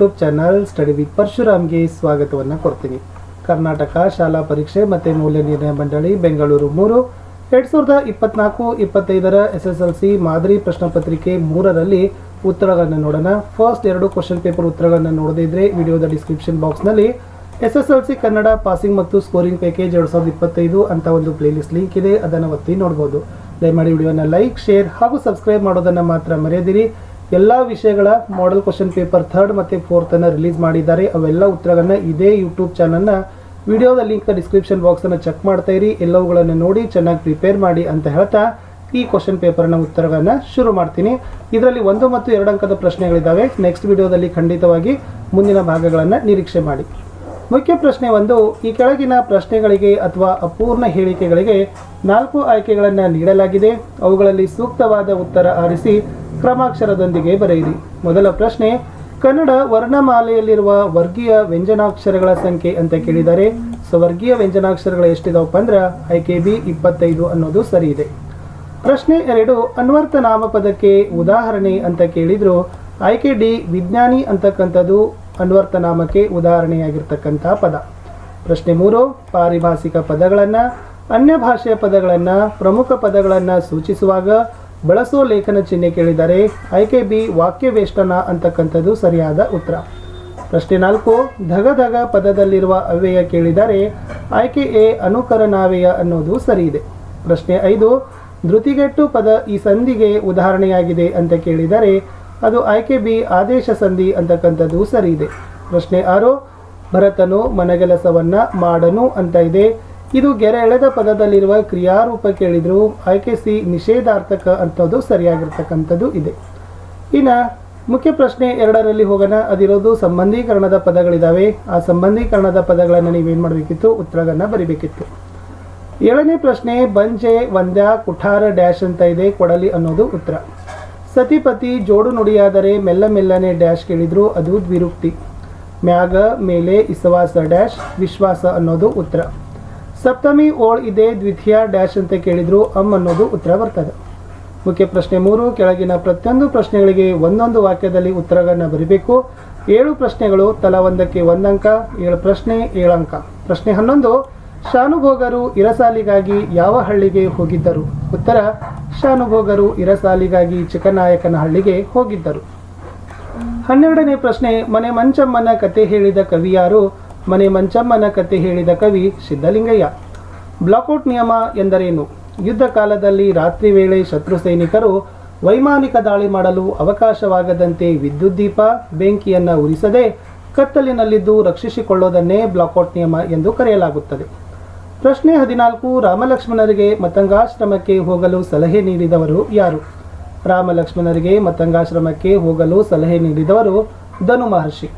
YouTube channel study with ಪರಶುರಾಮ್ಗೆ ಸ್ವಾಗತವನ್ನು ಕೊಡ್ತೀನಿ. ಕರ್ನಾಟಕ ಶಾಲಾ ಪರೀಕ್ಷೆ ಮತ್ತು ಮೌಲ್ಯ ನಿರ್ಣಯ ಮಂಡಳಿ, ಬೆಂಗಳೂರು ಮೂರು. ಎರಡು ಸಾವಿರದ ಇಪ್ಪತ್ನಾಲ್ಕು ಇಪ್ಪತ್ತೈದರ ಎಸ್ ಎಸ್ ಎಲ್ ಸಿ ಮಾದರಿ ಪ್ರಶ್ನೆ ಪತ್ರಿಕೆ ಮೂರರಲ್ಲಿ ಉತ್ತರಗಳನ್ನು ನೋಡೋಣ. ಫಸ್ಟ್ ಎರಡು ಕ್ವಶನ್ ಪೇಪರ್ ಉತ್ತರಗಳನ್ನು ನೋಡದೇ ಇದ್ದರೆ ವಿಡಿಯೋದ ಡಿಸ್ಕ್ರಿಪ್ಷನ್ ಬಾಕ್ಸ್ನಲ್ಲಿ S S L C Kannada passing ಮತ್ತು ಸ್ಕೋರಿಂಗ್ ಪ್ಯಾಕೇಜ್ ಎರಡು ಸಾವಿರದ ಇಪ್ಪತ್ತೈದು ಅಂತ ಒಂದು ಪ್ಲೇಲಿಸ್ಟ್ ಲಿಂಕ್ ಇದೆ, ಅದನ್ನು ಒತ್ತಿ ನೋಡ್ಬೋದು. ದಯಮಾಡಿ ವಿಡಿಯೋನ ಲೈಕ್ ಶೇರ್ ಹಾಗೂ ಸಬ್ಸ್ಕ್ರೈಬ್ ಮಾಡೋದನ್ನು ಮಾತ್ರ ಮರೆಯದಿರಿ. ಎಲ್ಲ ವಿಷಯಗಳ ಮಾಡೆಲ್ ಕ್ವಶನ್ ಪೇಪರ್ ಥರ್ಡ್ ಮತ್ತು ಫೋರ್ತನ್ನು ರಿಲೀಸ್ ಮಾಡಿದ್ದಾರೆ. ಅವೆಲ್ಲ ಉತ್ತರಗಳನ್ನ ಇದೇ ಯೂಟ್ಯೂಬ್ ಚಾನಲ್ನ ವಿಡಿಯೋದ ಲಿಂಕ್ನ ಡಿಸ್ಕ್ರಿಪ್ಷನ್ ಬಾಕ್ಸನ್ನು ಚೆಕ್ ಮಾಡ್ತಾ ಇರಿ. ಎಲ್ಲವುಗಳನ್ನು ನೋಡಿ ಚೆನ್ನಾಗಿ ಪ್ರಿಪೇರ್ ಮಾಡಿ ಅಂತ ಹೇಳ್ತಾ ಈ ಕ್ವಶನ್ ಪೇಪರ್ನ ಉತ್ತರಗಳನ್ನು ಶುರು ಮಾಡ್ತೀನಿ. ಇದರಲ್ಲಿ ಒಂದು ಮತ್ತು ಎರಡು ಅಂಕದ ಪ್ರಶ್ನೆಗಳಿದ್ದಾವೆ ನೆಕ್ಸ್ಟ್ ವಿಡಿಯೋದಲ್ಲಿ ಖಂಡಿತವಾಗಿ ಮುಂದಿನ ಭಾಗಗಳನ್ನು ನಿರೀಕ್ಷೆ ಮಾಡಿ. ಮುಖ್ಯ ಪ್ರಶ್ನೆ ಒಂದು, ಈ ಕೆಳಗಿನ ಪ್ರಶ್ನೆಗಳಿಗೆ ಅಥವಾ ಅಪೂರ್ಣ ಹೇಳಿಕೆಗಳಿಗೆ ನಾಲ್ಕು ಆಯ್ಕೆಗಳನ್ನು ನೀಡಲಾಗಿದೆ. ಅವುಗಳಲ್ಲಿ ಸೂಕ್ತವಾದ ಉತ್ತರ ಆರಿಸಿ ಕ್ರಮಾಕ್ಷರದೊಂದಿಗೆ ಬರೆಯಿರಿ. ಮೊದಲ ಪ್ರಶ್ನೆ, ಕನ್ನಡ ವರ್ಣಮಾಲೆಯಲ್ಲಿರುವ ವರ್ಗೀಯ ವ್ಯಂಜನಾಕ್ಷರಗಳ ಸಂಖ್ಯೆ ಅಂತ ಕೇಳಿದರೆ ಸೊ ವರ್ಗೀಯ ವ್ಯಂಜನಾಕ್ಷರಗಳು ಎಷ್ಟಿದಾವಪ್ಪ ಅಂದ್ರೆ ಆಯ್ಕೆ ಬಿ ಇಪ್ಪತ್ತೈದು ಅನ್ನೋದು ಸರಿ ಇದೆ ಪ್ರಶ್ನೆ ಎರಡು, ಅನ್ವರ್ಥ ನಾಮಪದಕ್ಕೆ ಉದಾಹರಣೆ ಅಂತ ಕೇಳಿದ್ರು ಆಯ್ಕೆ ಡಿ ವಿಜ್ಞಾನಿ ಅಂತಕ್ಕಂಥದ್ದು ಅನ್ವರ್ಥ ನಾಮಕ್ಕೆ ಉದಾಹರಣೆಯಾಗಿರ್ತಕ್ಕಂಥ ಪದ. ಪ್ರಶ್ನೆ ಮೂರು, ಪಾರಿಭಾಷಿಕ ಪದಗಳನ್ನು ಅನ್ಯ ಭಾಷೆಯ ಪದಗಳನ್ನು, ಪ್ರಮುಖ ಪದಗಳನ್ನು ಸೂಚಿಸುವಾಗ ಬಳಸೋ ಲೇಖನ ಚಿಹ್ನೆ ಕೇಳಿದರೆ, ಆಯ್ಕೆ ಬಿ ವಾಕ್ಯವೇಷ್ಟನ ಅಂತಕ್ಕಂಥದ್ದು ಸರಿಯಾದ ಉತ್ತರ. ಪ್ರಶ್ನೆ ನಾಲ್ಕು ಧಗ ಧಗ ಪದದಲ್ಲಿರುವ ಅವ್ಯಯ ಕೇಳಿದರೆ, ಆಯ್ಕೆ ಎ ಅನುಕರಣಾವ್ಯಯ ಅನ್ನೋದು ಸರಿ ಇದೆ ಪ್ರಶ್ನೆ ಐದು, ಧೃತಿಗೆಟ್ಟು ಪದ ಈ ಸಂಧಿಗೆ ಉದಾಹರಣೆಯಾಗಿದೆ ಅಂತ ಕೇಳಿದರೆ, ಅದು ಆಯ್ಕೆ ಬಿ ಆದೇಶ ಸಂಧಿ ಅಂತಕ್ಕಂಥದ್ದು ಸರಿ ಇದೆ ಪ್ರಶ್ನೆ ಆರು, ಭರತನು ಮನೆಗೆಲಸವನ್ನು ಮಾಡನು ಅಂತ ಇದೆ. ಇದು ಗೆರೆ ಎಳೆದ ಪದದಲ್ಲಿರುವ ಕ್ರಿಯಾರೂಪ ಕೇಳಿದ್ರು. ಆಯ್ಕೆ ಸಿ ನಿಷೇಧಾರ್ಥಕ ಅಂಥದ್ದು ಸರಿಯಾಗಿರ್ತಕ್ಕಂಥದ್ದು ಇದೆ. ಇನ್ನು ಮುಖ್ಯ ಪ್ರಶ್ನೆ ಎರಡರಲ್ಲಿ ಹೋಗೋಣ. ಅದಿರೋದು ಸಂಬಂಧೀಕರಣದ ಪದಗಳಿದ್ದಾವೆ ಆ ಸಂಬಂಧೀಕರಣದ ಪದಗಳನ್ನು ನೀವೇನು ಮಾಡಬೇಕಿತ್ತು? ಉತ್ತರಗಳನ್ನು ಬರಿಬೇಕಿತ್ತು. ಏಳನೇ ಪ್ರಶ್ನೆ, ಬಂಜೆ, ವಂದ್ಯ, ಕುಠಾರ, ಡ್ಯಾಶ್ ಅಂತ ಇದೆ. ಕೊಡಲಿ ಅನ್ನೋದು ಉತ್ತರ. ಸತಿಪತಿ ಜೋಡು ನುಡಿಯಾದರೆ ಮೆಲ್ಲ ಮೆಲ್ಲನೆ ಡ್ಯಾಶ್ ಕೇಳಿದ್ರು. ಅದು ದ್ವಿರುಕ್ತಿ ಮ್ಯಾಗ, ಮೇಲೆ, ಇಸವಾಸ ಡ್ಯಾಶ್, ವಿಶ್ವಾಸ ಅನ್ನೋದು ಉತ್ತರ. ಸಪ್ತಮಿ ಓಳ್ ಇದೆ ದ್ವಿತೀಯ ಡ್ಯಾಶ್ ಅಂತ ಕೇಳಿದ್ರು ಅಮ್ ಅನ್ನೋದು ಉತ್ತರ ಬರ್ತದೆ. ಮುಖ್ಯ ಪ್ರಶ್ನೆ ಮೂರು, ಕೆಳಗಿನ ಪ್ರತಿಯೊಂದು ಪ್ರಶ್ನೆಗಳಿಗೆ ಒಂದೊಂದು ವಾಕ್ಯದಲ್ಲಿ ಉತ್ತರಗಳನ್ನು ಬರಿಬೇಕು. ಏಳು ಪ್ರಶ್ನೆಗಳು ತಲಾ ಒಂದಕ್ಕೆ ಒಂದಂಕ, ಏಳು ಪ್ರಶ್ನೆ ಏಳಂಕ ಪ್ರಶ್ನೆ ಹನ್ನೊಂದು, ಶಾನುಭೋಗರು ಇರಸಾಲಿಗಾಗಿ ಯಾವ ಹಳ್ಳಿಗೆ ಹೋಗಿದ್ದರು? ಉತ್ತರ, ಶಾನುಭೋಗರು ಇರಸಾಲಿಗಾಗಿ ಚಿಕ್ಕನಾಯಕನ ಹಳ್ಳಿಗೆ ಹೋಗಿದ್ದರು. ಹನ್ನೆರಡನೇ ಪ್ರಶ್ನೆ, ಮನೆ ಮಂಚಮ್ಮನ ಕತೆ ಹೇಳಿದ ಕವಿ ಯಾರು ಮನೆ ಮಂಚಮ್ಮನ ಕತೆ ಹೇಳಿದ ಕವಿ ಸಿದ್ಧಲಿಂಗಯ್ಯ. ಬ್ಲಾಕೌಟ್ ನಿಯಮ ಎಂದರೇನು? ಯುದ್ಧ ಕಾಲದಲ್ಲಿ ರಾತ್ರಿ ವೇಳೆ ಶತ್ರು ಸೈನಿಕರು ವೈಮಾನಿಕ ದಾಳಿ ಮಾಡಲು ಅವಕಾಶವಾಗದಂತೆ ವಿದ್ಯುತ್ ದೀಪ, ಬೆಂಕಿಯನ್ನು ಉರಿಸದೆ ಕತ್ತಲಿನಲ್ಲಿದ್ದು ರಕ್ಷಿಸಿಕೊಳ್ಳೋದನ್ನೇ ಬ್ಲಾಕೌಟ್ ನಿಯಮ ಎಂದು ಕರೆಯಲಾಗುತ್ತದೆ. ಪ್ರಶ್ನೆ ಹದಿನಾಲ್ಕು, ರಾಮಲಕ್ಷ್ಮಣರಿಗೆ ಮತಂಗಾಶ್ರಮಕ್ಕೆ ಹೋಗಲು ಸಲಹೆ ನೀಡಿದವರು ಯಾರು? ರಾಮಲಕ್ಷ್ಮಣರಿಗೆ ಮತಂಗಾಶ್ರಮಕ್ಕೆ ಹೋಗಲು ಸಲಹೆ ನೀಡಿದವರು ಧನು ಮಹರ್ಷಿ.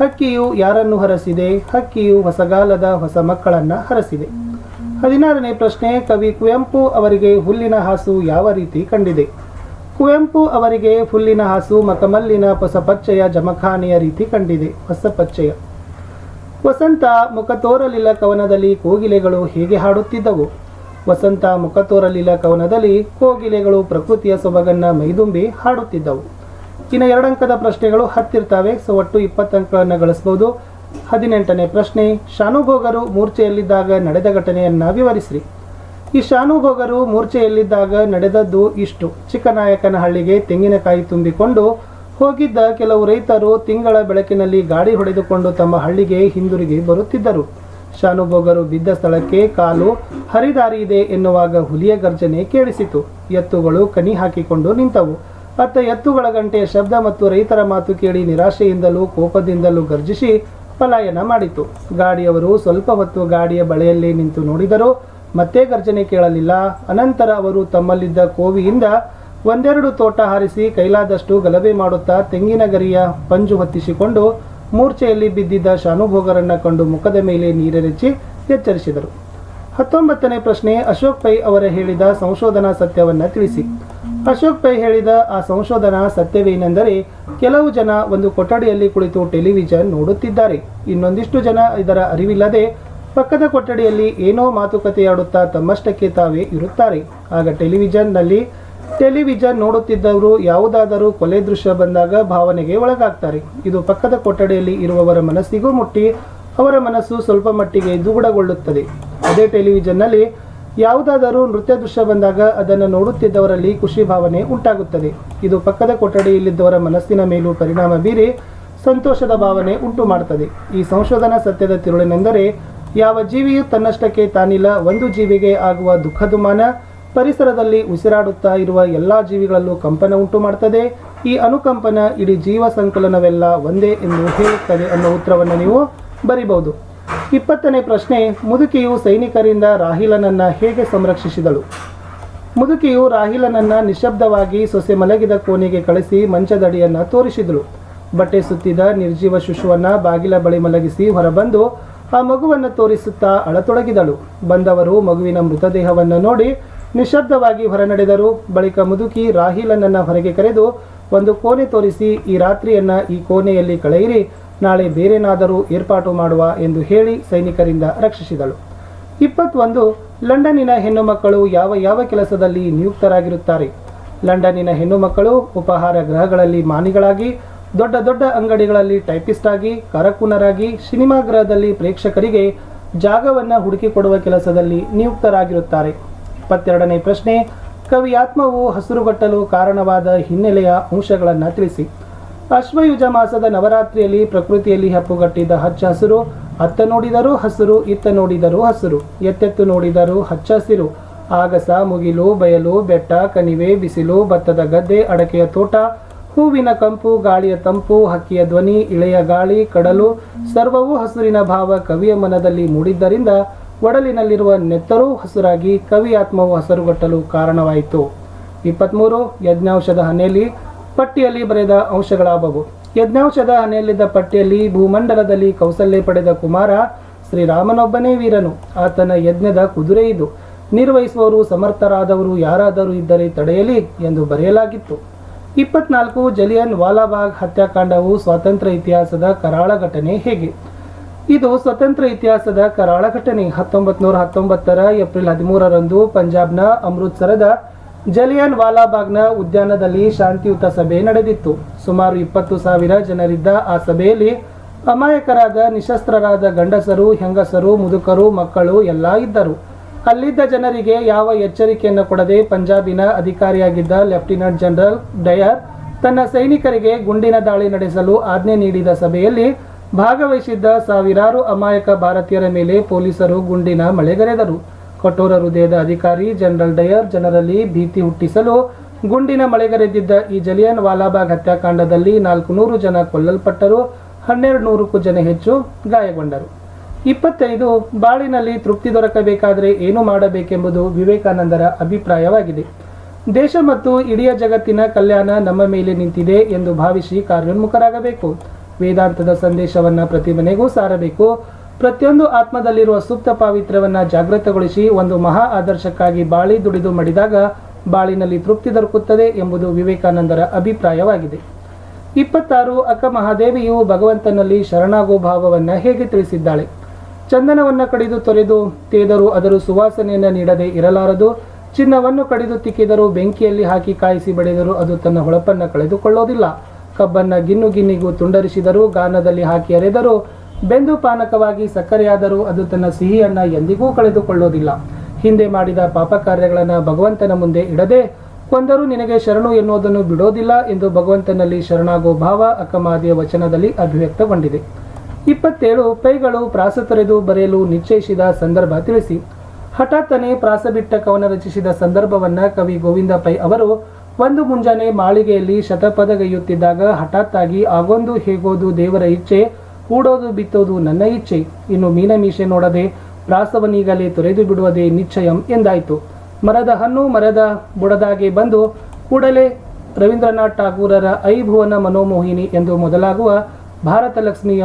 ಹಕ್ಕಿಯು ಯಾರನ್ನು ಹರಸಿದೆ? ಹಕ್ಕಿಯು ಹೊಸಗಾಲದ ಹೊಸ ಮಕ್ಕಳನ್ನ ಹರಸಿದೆ. ಹದಿನಾರನೇ ಪ್ರಶ್ನೆ, ಕವಿ ಕುವೆಂಪು ಅವರಿಗೆ ಹುಲ್ಲಿನ ಹಾಸು ಯಾವ ರೀತಿ ಕಂಡಿದೆ? ಕುವೆಂಪು ಅವರಿಗೆ ಹುಲ್ಲಿನ ಹಾಸು ಮಕಮಲ್ಲಿನ ಹೊಸಪಚ್ಚೆಯ ಜಮಖಾನೆಯ ರೀತಿ ಕಂಡಿದೆ. ಹೊಸಪಚ್ಚೆಯ. ವಸಂತ ಮುಖ ತೋರಲಿಲ್ಲ ಕವನದಲ್ಲಿ ಕೋಗಿಲೆಗಳು ಹೇಗೆ ಹಾಡುತ್ತಿದ್ದವು? ವಸಂತ ಮುಖ ತೋರಲಿಲ್ಲ ಕವನದಲ್ಲಿ ಕೋಗಿಲೆಗಳು ಪ್ರಕೃತಿಯ ಸೊಬಗನ್ನ ಮೈದುಂಬಿ ಹಾಡುತ್ತಿದ್ದವು. ಇನ್ನು ಅಂಕದ ಪ್ರಶ್ನೆಗಳು ಹತ್ತಿರ್ತಾವೆ ಸೊ ಒಟ್ಟು ಇಪ್ಪತ್ತು ಅಂಕಗಳನ್ನು ಗಳಿಸಬಹುದು ಹದಿನೆಂಟನೇ ಪ್ರಶ್ನೆ ಶಾನುಭೋಗರು ಮೂರ್ಛೆಯಲ್ಲಿದ್ದಾಗ ನಡೆದ ಘಟನೆಯನ್ನು ವಿವರಿಸ್ರಿ. ಈ ಶಾನುಭೋಗರು ಮೂರ್ಛೆಯಲ್ಲಿದ್ದಾಗ ನಡೆದದ್ದು ಇಷ್ಟು. ಚಿಕ್ಕನಾಯಕನ ಹಳ್ಳಿಗೆ ತೆಂಗಿನಕಾಯಿ ತುಂಬಿಕೊಂಡು ಹೋಗಿದ್ದ ಕೆಲವು ರೈತರು ತಿಂಗಳ ಬೆಳಕಿನಲ್ಲಿ ಗಾಡಿ ಹೊಡೆದುಕೊಂಡು ತಮ್ಮ ಹಳ್ಳಿಗೆ ಹಿಂದಿರುಗಿ ಬರುತ್ತಿದ್ದರು. ಶಾನುಭೋಗರು ಬಿದ್ದ ಸ್ಥಳಕ್ಕೆ ಕಾಲು ಹರಿದಾರಿ ಇದೆ ಎನ್ನುವಾಗ ಹುಲಿಯ ಗರ್ಜನೆ ಕೇಳಿಸಿತು. ಎತ್ತುಗಳು ಕನಿ ಹಾಕಿಕೊಂಡು ನಿಂತವು. ಅತ್ತ ಎತ್ತುಗಳ ಗಂಟೆಯ ಶಬ್ದ ಮತ್ತು ರೈತರ ಮಾತು ಕೇಳಿ ನಿರಾಶೆಯಿಂದಲೂ ಕೋಪದಿಂದಲೂ ಗರ್ಜಿಸಿ ಪಲಾಯನ ಮಾಡಿತು. ಗಾಡಿಯವರು ಸ್ವಲ್ಪ ಹೊತ್ತು ಗಾಡಿಯ ಬಳಿಯಲ್ಲೇ ನಿಂತು ನೋಡಿದರು. ಮತ್ತೆ ಗರ್ಜನೆ ಕೇಳಲಿಲ್ಲ. ಅನಂತರ ಅವರು ತಮ್ಮಲ್ಲಿದ್ದ ಕೋವಿಯಿಂದ ಒಂದೆರಡು ತೋಟ ಹಾರಿಸಿ ಕೈಲಾದಷ್ಟು ಗಲಭೆ ಮಾಡುತ್ತಾ ತೆಂಗಿನ ಗರಿಯ ಪಂಜು ಹೊತ್ತಿಸಿಕೊಂಡು ಮೂರ್ಛೆಯಲ್ಲಿ ಬಿದ್ದಿದ್ದ ಶಾನುಭೋಗರನ್ನ ಕಂಡು ಮುಖದ ಮೇಲೆ ನೀರೆರೆಚ್ಚಿ ಎಚ್ಚರಿಸಿದರು. ಹತ್ತೊಂಬತ್ತನೇ ಪ್ರಶ್ನೆ, ಅಶೋಕ್ ಪೈ ಅವರ ಹೇಳಿದ ಸಂಶೋಧನಾ ಸತ್ಯವನ್ನ ತಿಳಿಸಿ. ಅಶೋಕ್ ಪೈ ಹೇಳಿದ ಆ ಸಂಶೋಧನಾ ಸತ್ಯವೇನೆಂದರೆ, ಕೆಲವು ಜನ ಒಂದು ಕೊಠಡಿಯಲ್ಲಿ ಕುಳಿತು ಟೆಲಿವಿಷನ್ ನೋಡುತ್ತಿದ್ದಾರೆ. ಇನ್ನೊಂದಿಷ್ಟು ಜನ ಇದರ ಅರಿವಿಲ್ಲದೆ, ಪಕ್ಕದ ಕೊಠಡಿಯಲ್ಲಿ ಏನೋ ಮಾತುಕತೆಯಾಡುತ್ತಾ ತಮ್ಮಷ್ಟಕ್ಕೆ ತಾವೇ ಇರುತ್ತಾರೆ. ಆಗ ಟೆಲಿವಿಷನ್ನಲ್ಲಿ ಟೆಲಿವಿಷನ್ ನೋಡುತ್ತಿದ್ದವರು ಯಾವುದಾದರೂ ಕೊಲೆ ದೃಶ್ಯ ಬಂದಾಗ ಭಾವನೆಗೆ ಒಳಗಾಗ್ತಾರೆ. ಇದು ಪಕ್ಕದ ಕೊಠಡಿಯಲ್ಲಿ ಇರುವವರ ಮನಸ್ಸಿಗೂ ಮುಟ್ಟಿ, ಅವರ ಮನಸ್ಸು ಸ್ವಲ್ಪ ಮಟ್ಟಿಗೆ ದುಗುಡಗೊಳ್ಳುತ್ತದೆ. ಅದೇ ಟೆಲಿವಿಷನ್ನಲ್ಲಿ ಯಾವುದಾದರೂ ನೃತ್ಯ ದೃಶ್ಯ ಬಂದಾಗ ಅದನ್ನು ನೋಡುತ್ತಿದ್ದವರಲ್ಲಿ ಖುಷಿ ಭಾವನೆ ಉಂಟಾಗುತ್ತದೆ. ಇದು ಪಕ್ಕದ ಕೊಠಡಿಯಲ್ಲಿದ್ದವರ ಮನಸ್ಸಿನ ಮೇಲೂ ಪರಿಣಾಮ ಬೀರಿ ಸಂತೋಷದ ಭಾವನೆ ಉಂಟು ಮಾಡುತ್ತದೆ ಈ ಸಂಶೋಧನಾ ಸತ್ಯದ ತಿರುಳಿನೆಂದರೆ, ಯಾವ ಜೀವಿಯು ತನ್ನಷ್ಟಕ್ಕೆ ತಾನಿಲ್ಲ, ಒಂದು ಜೀವಿಗೆ ಆಗುವ ದುಃಖದುಮಾನ ಪರಿಸರದಲ್ಲಿ ಉಸಿರಾಡುತ್ತಾ ಇರುವ ಎಲ್ಲ ಜೀವಿಗಳಲ್ಲೂ ಕಂಪನ ಉಂಟು ಮಾಡುತ್ತದೆ ಈ ಅನುಕಂಪನ ಇಡೀ ಜೀವ ಸಂಕಲನವೆಲ್ಲ ಒಂದೇ ಎಂದು ಹೇಳುತ್ತದೆ ಅನ್ನೋ ಉತ್ತರವನ್ನು ನೀವು ಬರಿಬಹುದು. ಇಪ್ಪತ್ತನೇ ಪ್ರಶ್ನೆ, ಮುದುಕಿಯು ಸೈನಿಕರಿಂದ ರಾಹಿಲನನ್ನ ಹೇಗೆ ಸಂರಕ್ಷಿಸಿದಳು? ಮುದುಕಿಯು ರಾಹಿಲನನ್ನ ನಿಶಬ್ದವಾಗಿ ಸೊಸೆ ಮಲಗಿದ ಕೋಣೆಗೆ ಕಳಿಸಿ ಮಂಚದಡಿಯನ್ನ ತೋರಿಸಿದಳು. ಬಟ್ಟೆ ಸುತ್ತಿದ ನಿರ್ಜೀವ ಶಿಶುವನ್ನ ಬಾಗಿಲ ಬಳಿ ಮಲಗಿಸಿ ಹೊರಬಂದು ಆ ಮಗುವನ್ನು ತೋರಿಸುತ್ತಾ ಅಳತೊಡಗಿದಳು ಬಂದವರು ಮಗುವಿನ ಮೃತದೇಹವನ್ನು ನೋಡಿ ನಿಶಬ್ದವಾಗಿ ಹೊರನಡೆದರು. ಬಳಿಕ ಮುದುಕಿ ರಾಹಿಲನನ್ನ ಹೊರಗೆ ಕರೆದು, ಒಂದು ಕೋಣೆ ತೋರಿಸಿ, ಈ ರಾತ್ರಿಯನ್ನ ಈ ಕೋಣೆಯಲ್ಲಿ ಕಳೆಯಿರಿ. ನಾಳೆ ಬೇರೇನಾದರೂ ಏರ್ಪಾಟು ಮಾಡುವ ಎಂದು ಹೇಳಿ ಸೈನಿಕರಿಂದ ರಕ್ಷಿಸಿದಳು. ಇಪ್ಪತ್ತೊಂದು, ಲಂಡನ್ನಿನ ಹೆಣ್ಣು ಮಕ್ಕಳು ಯಾವ ಯಾವ ಕೆಲಸದಲ್ಲಿ ನಿಯುಕ್ತರಾಗಿರುತ್ತಾರೆ? ಲಂಡನ್ನಿನ ಹೆಣ್ಣು ಮಕ್ಕಳು ಉಪಹಾರ ಗೃಹಗಳಲ್ಲಿ ಮಾನಿಗಳಾಗಿ, ದೊಡ್ಡ ದೊಡ್ಡ ಅಂಗಡಿಗಳಲ್ಲಿ ಟೈಪಿಸ್ಟ್ ಆಗಿ ಕರಕುನರಾಗಿ, ಸಿನಿಮಾ ಗೃಹದಲ್ಲಿ ಪ್ರೇಕ್ಷಕರಿಗೆ ಜಾಗವನ್ನು ಹುಡುಕಿಕೊಡುವ ಕೆಲಸದಲ್ಲಿ ನಿಯುಕ್ತರಾಗಿರುತ್ತಾರೆ. ಇಪ್ಪತ್ತೆರಡನೇ ಪ್ರಶ್ನೆ, ಕವಿಯಾತ್ಮವು ಹಸಿರುಗಟ್ಟಲು ಕಾರಣವಾದ ಹಿನ್ನೆಲೆಯ ಅಂಶಗಳನ್ನು ತಿಳಿಸಿ. ಅಶ್ವಯುಜ ಮಾಸದ ನವರಾತ್ರಿಯಲ್ಲಿ ಪ್ರಕೃತಿಯಲ್ಲಿ ಹೆಪ್ಪುಗಟ್ಟಿದ್ದ ಹಚ್ಚ ಹಸಿರು ಅತ್ತ ನೋಡಿದರೂ ಹಸಿರು, ಇತ್ತ ನೋಡಿದರೂ ಹಸಿರು, ಎತ್ತೆತ್ತು ನೋಡಿದರೂ ಹಚ್ಚ ಹಸಿರು ಆಗಸ ಮುಗಿಲು ಬಯಲು, ಬೆಟ್ಟ, ಕಣಿವೆ, ಬಿಸಿಲು, ಭತ್ತದ ಗದ್ದೆ, ಅಡಕೆಯ ತೋಟ, ಹೂವಿನ ಕಂಪು, ಗಾಳಿಯ ತಂಪು, ಹಕ್ಕಿಯ ಧ್ವನಿ, ಇಳೆಯ ಗಾಳಿ, ಕಡಲು, ಸರ್ವವೂ ಹಸುರಿನ ಭಾವ ಕವಿಯ ಮನದಲ್ಲಿ ಮೂಡಿದ್ದರಿಂದ ಒಡಲಿನಲ್ಲಿರುವ ನೆತ್ತರೂ ಹಸುರಾಗಿ ಕವಿ ಆತ್ಮವು ಹಸರುಗಟ್ಟಲು ಕಾರಣವಾಯಿತು. ಇಪ್ಪತ್ತ್ಮೂರು ಯಜ್ಞಾಂಶದ ಹನೆಯಲ್ಲಿ ಪಟ್ಟಿಯಲ್ಲಿ ಬರೆದ ಅಂಶಗಳಾದವು ಯಜ್ಞಾಂಶದ ಹನೆಯಲ್ಲಿದ್ದ ಪಟ್ಟಿಯಲ್ಲಿ ಭೂಮಂಡಲದಲ್ಲಿ ಕೌಸಲ್ಯ ಪಡೆದ ಕುಮಾರ ಶ್ರೀರಾಮನೊಬ್ಬನೇ ವೀರನು. ಆತನ ಯಜ್ಞದ ಕುದುರೆ ಇದು. ನಿರ್ವಹಿಸುವವರು ಸಮರ್ಥರಾದವರು ಯಾರಾದರೂ ಇದ್ದರೆ ತಡೆಯಲಿ ಎಂದು ಬರೆಯಲಾಗಿತ್ತು. ಇಪ್ಪತ್ನಾಲ್ಕು ಜಲಿಯನ್ ವಾಲಾಬಾಗ್ ಹತ್ಯಾಕಾಂಡವು ಸ್ವಾತಂತ್ರ್ಯ ಇತಿಹಾಸದ ಕರಾಳ ಘಟನೆ ಹೇಗೆ? ಇದು ಸ್ವತಂತ್ರ ಇತಿಹಾಸದ ಕರಾಳ ಘಟನೆ. ಹತ್ತೊಂಬತ್ತು ನೂರ ಹತ್ತೊಂಬತ್ತರ ಏಪ್ರಿಲ್ ಹದಿಮೂರರಂದು ಪಂಜಾಬ್ನ ಅಮೃತ್ಸರದ ಜಲಿಯನ್ ವಾಲಾಬಾಗ್ನ ಉದ್ಯಾನದಲ್ಲಿ ಶಾಂತಿಯುತ ಸಭೆ ನಡೆದಿತ್ತು. ಸುಮಾರು ಇಪ್ಪತ್ತು ಸಾವಿರ ಜನರಿದ್ದ ಆ ಸಭೆಯಲ್ಲಿ ಅಮಾಯಕರಾದ, ನಿಶಸ್ತ್ರರಾದ ಗಂಡಸರು, ಹೆಂಗಸರು, ಮುದುಕರು, ಮಕ್ಕಳು ಎಲ್ಲ ಇದ್ದರು. ಅಲ್ಲಿದ್ದ ಜನರಿಗೆ ಯಾವ ಎಚ್ಚರಿಕೆಯನ್ನು ಕೊಡದೆ ಪಂಜಾಬಿನ ಅಧಿಕಾರಿಯಾಗಿದ್ದ ಲೆಫ್ಟಿನೆಂಟ್ ಜನರಲ್ ಡಯರ್ ತನ್ನ ಸೈನಿಕರಿಗೆ ಗುಂಡಿನ ದಾಳಿ ನಡೆಸಲು ಆಜ್ಞೆ ನೀಡಿದ ಸಭೆಯಲ್ಲಿ ಭಾಗವಹಿಸಿದ್ದ ಸಾವಿರಾರು ಅಮಾಯಕ ಭಾರತೀಯರ ಮೇಲೆ ಪೊಲೀಸರು ಗುಂಡಿನ ಮಳೆಗರೆದರು. ಕಠೋರ ಹೃದಯದ ಅಧಿಕಾರಿ ಜನರಲ್ ಡಯರ್ ಜನರಲ್ಲಿ ಭೀತಿ ಹುಟ್ಟಿಸಲು ಗುಂಡಿನ ಮಳೆಗರೆದಿದ್ದ ಈ ಜಲಿಯನ್ ವಾಲಾಬಾಗ್ ಹತ್ಯಾಕಾಂಡದಲ್ಲಿ ನಾಲ್ಕು ನೂರು ಜನ ಕೊಲ್ಲಲ್ಪಟ್ಟರು, ಹನ್ನೆರಡು ನೂರಕ್ಕೂ ಜನ ಹೆಚ್ಚು ಗಾಯಗೊಂಡರು. ಇಪ್ಪತ್ತೈದು, ಬಾಳಿನಲ್ಲಿ ತೃಪ್ತಿ ದೊರಕಬೇಕಾದರೆ ಏನು ಮಾಡಬೇಕೆಂಬುದು ವಿವೇಕಾನಂದರ ಅಭಿಪ್ರಾಯವಾಗಿದೆ. ದೇಶ ಮತ್ತು ಇಡೀ ಜಗತ್ತಿನ ಕಲ್ಯಾಣ ನಮ್ಮ ಮೇಲೆ ನಿಂತಿದೆ ಎಂದು ಭಾವಿಸಿ ಕಾರ್ಯೋನ್ಮುಖರಾಗಬೇಕು. ವೇದಾಂತದ ಸಂದೇಶವನ್ನ ಪ್ರತಿ ಮನೆಗೂ ಸಾರಬೇಕು. ಪ್ರತಿಯೊಂದು ಆತ್ಮದಲ್ಲಿರುವ ಸುಪ್ತ ಪಾವಿತ್ರ್ಯವನ್ನು ಜಾಗೃತಗೊಳಿಸಿ ಒಂದು ಮಹಾ ಆದರ್ಶಕ್ಕಾಗಿ ಬಾಳಿ ದುಡಿದು ಮಡಿದಾಗ ಬಾಳಿನಲ್ಲಿ ತೃಪ್ತಿ ದೊರಕುತ್ತದೆ ಎಂಬುದು ವಿವೇಕಾನಂದರ ಅಭಿಪ್ರಾಯವಾಗಿದೆ. ಇಪ್ಪತ್ತಾರು ಅಕ್ಕ ಮಹಾದೇವಿಯು ಭಗವಂತನಲ್ಲಿ ಶರಣಾಗೋ ಭಾವವನ್ನ ಹೇಗೆ ತಿಳಿಸಿದ್ದಾಳೆ? ಚಂದನವನ್ನ ಕಡಿದು ತೊರೆದು ತೇದರು ಅದರ ಸುವಾಸನೆಯನ್ನು ನೀಡದೆ ಇರಲಾರದು. ಚಿನ್ನವನ್ನು ಕಡಿದು ತಿಕ್ಕಿದರೂ ಬೆಂಕಿಯಲ್ಲಿ ಹಾಕಿ ಕಾಯಿಸಿ ಬಡಿದರೂ ಅದು ತನ್ನ ಹೊಳಪನ್ನು ಕಳೆದುಕೊಳ್ಳೋದಿಲ್ಲ. ಕಬ್ಬನ್ನ ಗಿನ್ನು ಗಿನ್ನಿಗೂ ತುಂಡರಿಸಿದರೂ ಗಾನದಲ್ಲಿ ಹಾಕಿ ಅರೆದರೂ ಬೆಂದು ಪಾನಕವಾಗಿ ಸಕ್ಕರೆಯಾದರೂ ಅದು ತನ್ನ ಸಿಹಿಯನ್ನ ಎಂದಿಗೂ ಕಳೆದುಕೊಳ್ಳೋದಿಲ್ಲ. ಹಿಂದೆ ಮಾಡಿದ ಪಾಪ ಕಾರ್ಯಗಳನ್ನು ಭಗವಂತನ ಮುಂದೆ ಇಡದೆ, ಕೊಂದರೂ ನಿನಗೆ ಶರಣು ಎನ್ನುವುದನ್ನು ಬಿಡೋದಿಲ್ಲ ಎಂದು ಭಗವಂತನಲ್ಲಿ ಶರಣಾಗೋ ಭಾವ ಅಕ್ಕಮಾದಿಯ ವಚನದಲ್ಲಿ ಅಭಿವ್ಯಕ್ತಗೊಂಡಿದೆ. ಇಪ್ಪತ್ತೇಳು, ಪೈಗಳು ಪ್ರಾಸ ತೊರೆದು ಬರೆಯಲು ನಿಶ್ಚಯಿಸಿದ ಸಂದರ್ಭ ತಿಳಿಸಿ. ಹಠಾತ್ತನೆ ಪ್ರಾಸ ಬಿಟ್ಟ ಕವನ ರಚಿಸಿದ ಸಂದರ್ಭವನ್ನ ಕವಿ ಗೋವಿಂದ ಪೈ ಅವರು ಒಂದು ಮುಂಜಾನೆ ಮಾಳಿಗೆಯಲ್ಲಿ ಶತಪದಗೈಯುತ್ತಿದ್ದಾಗ ಹಠಾತ್ತಾಗಿ ಆಗೊಂದು ಹೇಗೋದು ದೇವರ ಇಚ್ಛೆ ಕೂಡೋದು ಬಿತ್ತೋದು ನನ್ನ ಇಚ್ಛೆ. ಇನ್ನು ಮೀನಮೀಶೆ ನೋಡದೆ ಪ್ರಾಸವನ್ನೀಗಲೇ ತೊರೆದು ಬಿಡುವುದೇ ನಿಶ್ಚಯಂ ಎಂದಾಯಿತು. ಮರದ ಹಣ್ಣು ಮರದ ಬುಡದಾಗೆ ಬಂದು ಕೂಡಲೇ ರವೀಂದ್ರನಾಥ್ ಠಾಗೂರರ ಐಭುವನ ಭುವನ ಮನೋಮೋಹಿನಿ ಎಂದು ಮೊದಲಾಗುವ ಭಾರತ ಲಕ್ಷ್ಮಿ